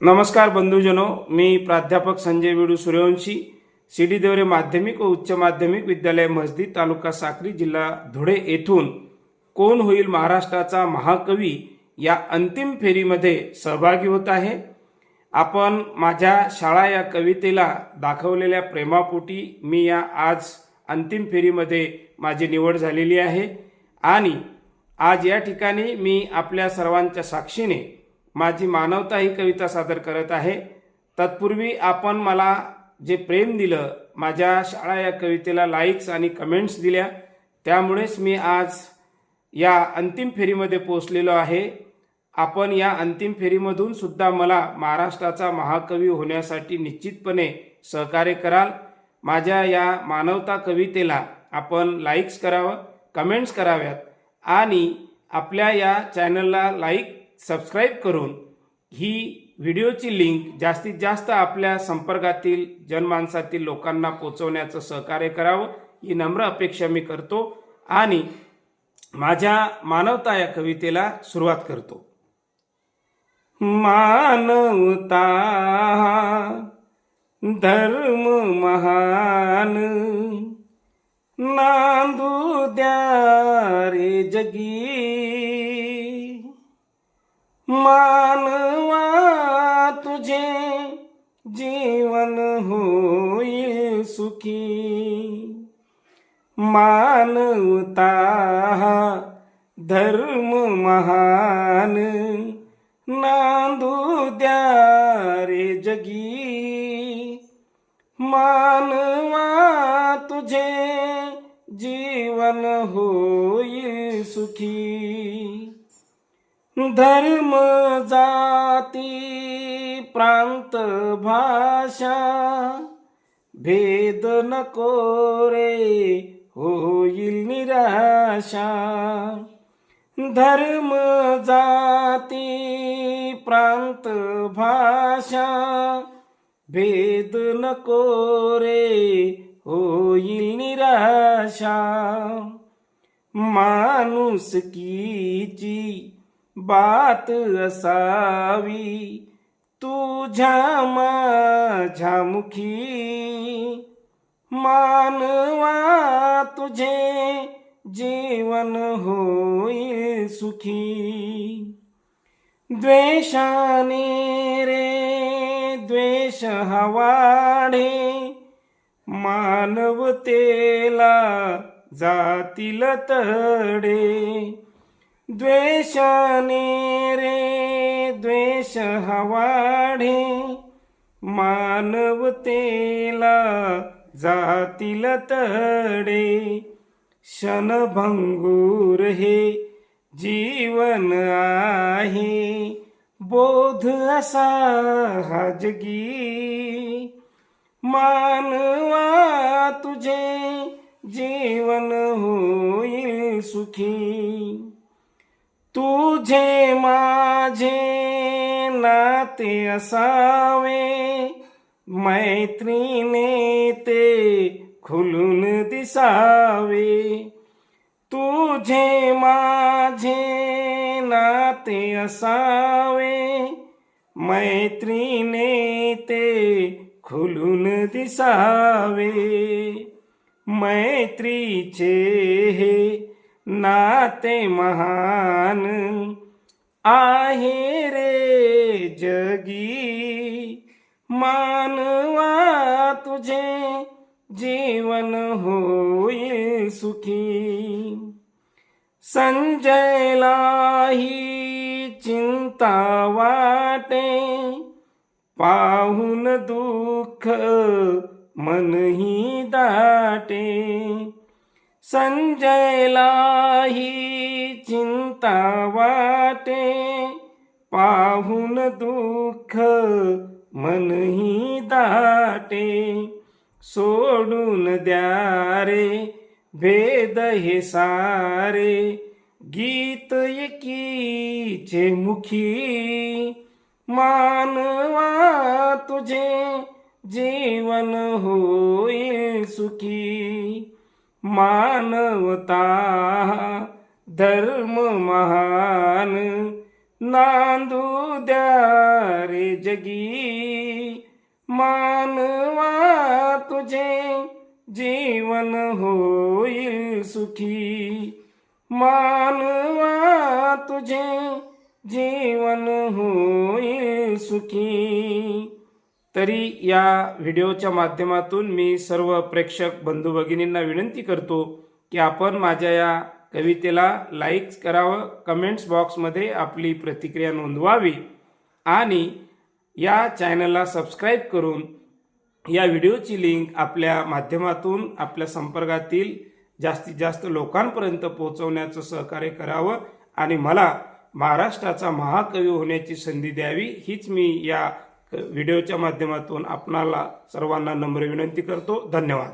नमस्कार बंधुजनो मी प्राध्यापक संजय वेडू सूर्यवंशी सी डी देवरे माध्यमिक व उच्च माध्यमिक विद्यालय मस्जिद तालुका साक्री जिल्हा धुळे येथून कोण होईल महाराष्ट्राचा महाकवी या अंतिम फेरीमध्ये सहभागी होत आहे. आपण माझ्या शाळा या कवितेला दाखवलेल्या प्रेमापोटी मी या आज अंतिम फेरीमध्ये माझी निवड झालेली आहे. आणि आज या ठिकाणी मी आपल्या सर्वांच्या साक्षीने माझी मानवता ही कविता सादर करत आहे. तत्पूर्वी आपण मला जे प्रेम दिलं माझ्या शाळा या कवितेला लाईक्स आणि कमेंट्स दिल्या. त्यामुळेच मी आज या अंतिम फेरीमध्ये पोचलेलो आहे. आपण या अंतिम फेरीमधून सुद्धा मला महाराष्ट्राचा महाकवी होण्यासाठी निश्चितपणे सहकार्य कराल. माझ्या या मानवता कवितेला आपण लाईक्स करावं कमेंट्स कराव्यात आणि आपल्या या चॅनलला लाईक सबस्क्राईब करून ही व्हिडिओची लिंक जास्तीत जास्त आपल्या संपर्कातील जनमानसातील लोकांना पोचवण्याचं सहकार्य करावं ही नम्र अपेक्षा मी करतो आणि माझ्या मानवता या कवितेला सुरुवात करतो. मानवता धर्म महान नांदू द्या रे जगी मानवा तुझे जीवन होईल सुखी. मानवता धर्म महान. नांदू द्या रे जगी. मानवा तुझे जीवन होईल सुखी. धर्म जाती प्रांत भाषा भेद नको रे होईल निराशा। धर्म जाती प्रांत भाषा भेद नको रे होईल निराशा। माणुसकीची बात असावी. तुझ्या माझ्या मुखी मानवा तुझे जीवन होईल सुखी. द्वेषाने रे द्वेष हवाडे मानवतेला जातील तडे. द्वेषाने रे द्वेष हवाडे मानवतेला जातील तडे. क्षणभंगूर हे जीवन आहे बोध असा हजगी मानवा तुझे जीवन होईल सुखी. तुझे माझे नाते असावे. मैत्रीने ते खुलून दिसावे. तुझे माझे नाते असावे. मैत्रीने ते खुलून दिसावे. मैत्रीचे हे नाते महान आहे रे जगी. मानवा तुझे जीवन होईल सुखी. संजयलाही चिंता वाटे पाहून दुःख मनही दाटे. संजयलाही चिंता वाटे पाहून दुःख मनही दाटे. सोडून द्या रे भेद हे सारे गीत एकीचे मुखी मानवा तुझे जीवन होईल सुखी. मानवता धर्म महान नांदू द्या रे जगी मानवा तुझे जीवन होईल सुखी. मानवा तुझे जीवन होईल सुखी. तरी या व्हिडिओच्या माध्यमातून मी सर्व प्रेक्षक बंधू भगिनींना विनंती करतो की आपण माझ्या या कवितेला लाईक करावं कमेंट्स बॉक्समध्ये आपली प्रतिक्रिया नोंदवावी आणि या चॅनलला सबस्क्राईब करून या व्हिडिओची लिंक आपल्या माध्यमातून आपल्या संपर्कातील जास्तीत जास्त लोकांपर्यंत पोहोचवण्याचं सहकार्य करावं आणि मला महाराष्ट्राचा महाकवी होण्याची संधी द्यावी हीच मी या व्हिडिओच्या माध्यमातून आपणाला सर्वांना नम्र विनंती करतो. धन्यवाद.